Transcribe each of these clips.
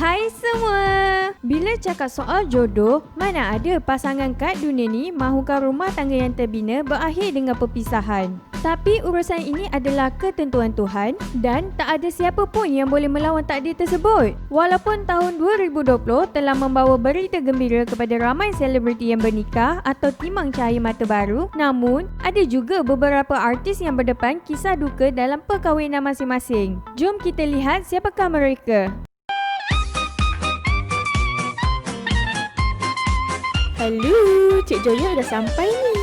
Hai semua! Bila cakap soal jodoh, mana ada pasangan kat dunia ni mahukan rumah tangga yang terbina berakhir dengan perpisahan. Tapi urusan ini adalah ketentuan Tuhan dan tak ada siapa pun yang boleh melawan takdir tersebut. Walaupun tahun 2020 telah membawa berita gembira kepada ramai selebriti yang bernikah atau timang cahaya mata baru, namun ada juga beberapa artis yang berdepan kisah duka dalam perkahwinan masing-masing. Jom kita lihat siapakah mereka. Hello, Cik Joya dah sampai ni.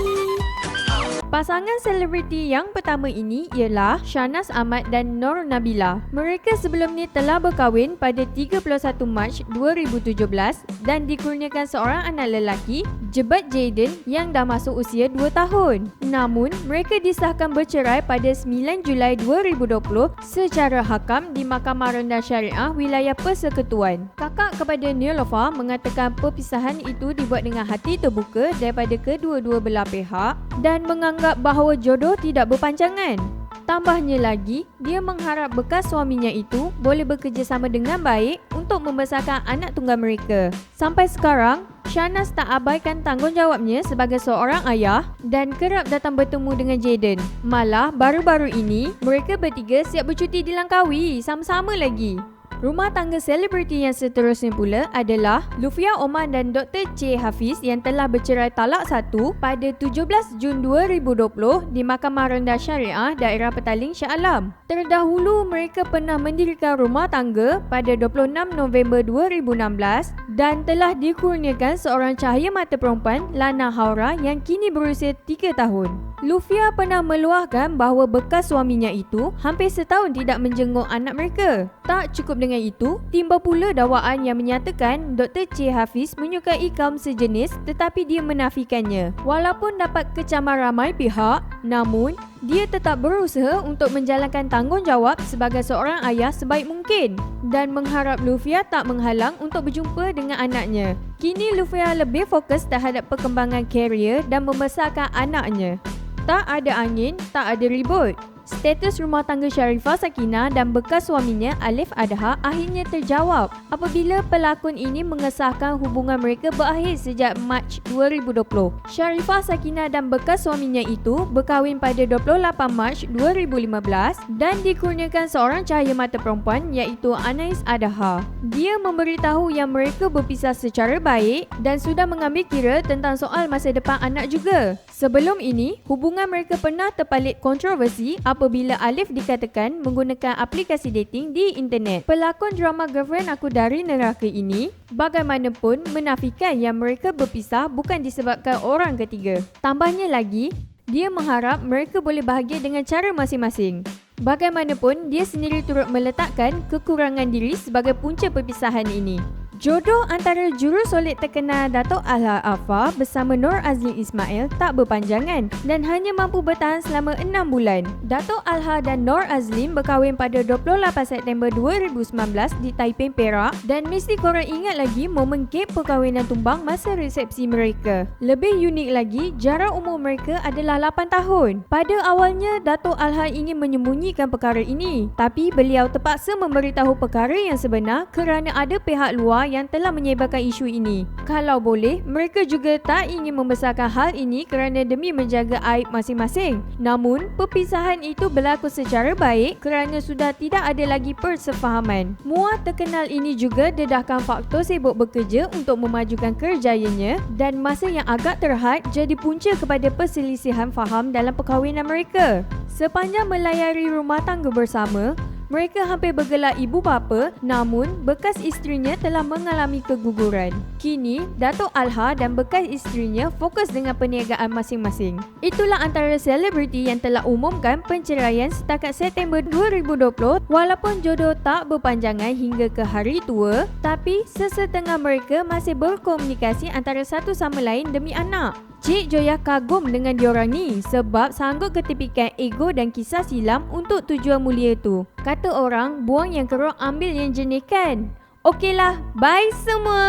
Pasangan selebriti yang pertama ini ialah Shahnaz Ahmad dan Nur Nabila. Mereka sebelum ni telah berkahwin pada 31 Mac 2017 dan dikurniakan seorang anak lelaki, Jebat Jaden yang dah masuk usia 2 tahun. Namun, mereka disahkan bercerai pada 9 Julai 2020 secara hakam di Mahkamah Rendah Syariah Wilayah Persekutuan. Kakak kepada Nilofa mengatakan perpisahan itu dibuat dengan hati terbuka daripada kedua-dua belah pihak dan menganggap menganggap bahawa jodoh tidak berpanjangan. Tambahnya lagi, dia mengharap bekas suaminya itu boleh bekerjasama dengan baik untuk membesarkan anak tunggal mereka. Sampai sekarang, Shanas tak abaikan tanggungjawabnya sebagai seorang ayah dan kerap datang bertemu dengan Jaden. Malah, baru-baru ini, mereka bertiga siap bercuti di Langkawi sama-sama lagi. Rumah tangga selebriti yang seterusnya pula adalah Lufia Oman dan Dr. C. Hafiz yang telah bercerai talak satu pada 17 Jun 2020 di Mahkamah Rendah Syariah Daerah Petaling Shah Alam. Terdahulu mereka pernah mendirikan rumah tangga pada 26 November 2016 dan telah dikurniakan seorang cahaya mata perempuan Lana Haura yang kini berusia 3 tahun. Lufia pernah meluahkan bahawa bekas suaminya itu hampir setahun tidak menjenguk anak mereka. Tak cukup dengan itu, timba pula dakwaan yang menyatakan Dr. C. Hafiz menyukai kaum sejenis tetapi dia menafikannya. Walaupun dapat kecaman ramai pihak, namun dia tetap berusaha untuk menjalankan tanggungjawab sebagai seorang ayah sebaik mungkin dan mengharap Lufia tak menghalang untuk berjumpa dengan anaknya. Kini Lufia lebih fokus terhadap perkembangan karier dan membesarkan anaknya. Tak ada angin, tak ada ribut. Status rumah tangga Sharifah Sakina dan bekas suaminya Alif Adha akhirnya terjawab apabila pelakon ini mengesahkan hubungan mereka berakhir sejak Mac 2020. Sharifah Sakina dan bekas suaminya itu berkahwin pada 28 Mac 2015 dan dikurniakan seorang cahaya mata perempuan iaitu Anais Adha. Dia memberitahu yang mereka berpisah secara baik dan sudah mengambil kira tentang soal masa depan anak juga. Sebelum ini, hubungan mereka pernah terpalit kontroversi apabila Alif dikatakan menggunakan aplikasi dating di internet. Pelakon drama Girlfriend Aku Dari Neraka ini bagaimanapun menafikan yang mereka berpisah bukan disebabkan orang ketiga. Tambahnya lagi, dia mengharap mereka boleh bahagia dengan cara masing-masing. Bagaimanapun, dia sendiri turut meletakkan kekurangan diri sebagai punca perpisahan ini. Jodoh antara juru solid terkenal Datuk Alha Afa bersama Nur Azli Ismail tak berpanjangan dan hanya mampu bertahan selama 6 bulan. Datuk Alha dan Nur Azlim berkahwin pada 28 September 2019 di Taipei, Perak dan mesti korang ingat lagi momen kek perkahwinan tumbang masa resepsi mereka. Lebih unik lagi, jarak umur mereka adalah 8 tahun. Pada awalnya, Datuk Alha ingin menyembunyikan perkara ini tapi beliau terpaksa memberitahu perkara yang sebenar kerana ada pihak luar yang telah menyebarkan isu ini. Kalau boleh, mereka juga tak ingin membesarkan hal ini kerana demi menjaga aib masing-masing. Namun, perpisahan itu berlaku secara baik kerana sudah tidak ada lagi persefahaman. Muat terkenal ini juga dedahkan faktor sibuk bekerja untuk memajukan kerjayanya dan masa yang agak terhad jadi punca kepada perselisihan faham dalam perkahwinan mereka. Sepanjang melayari rumah tangga bersama, mereka hampir bergelar ibu bapa namun bekas isterinya telah mengalami keguguran. Kini, Datuk Alha dan bekas isterinya fokus dengan perniagaan masing-masing. Itulah antara selebriti yang telah umumkan penceraian setakat September 2020 walaupun jodoh tak berpanjangan hingga ke hari tua tapi sesetengah mereka masih berkomunikasi antara satu sama lain demi anak. Cik Joya kagum dengan diorang ni sebab sanggup ketepikan ego dan kisah silam untuk tujuan mulia tu. Kata orang, buang yang kerok ambil yang jenis kan? Okeylah, bye semua!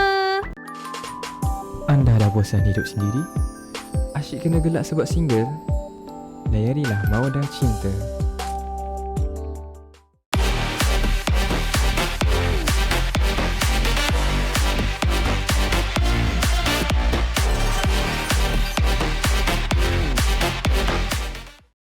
Anda dah bosan hidup sendiri? Asyik kena gelak sebab single? Layarilah Mawada Cinta.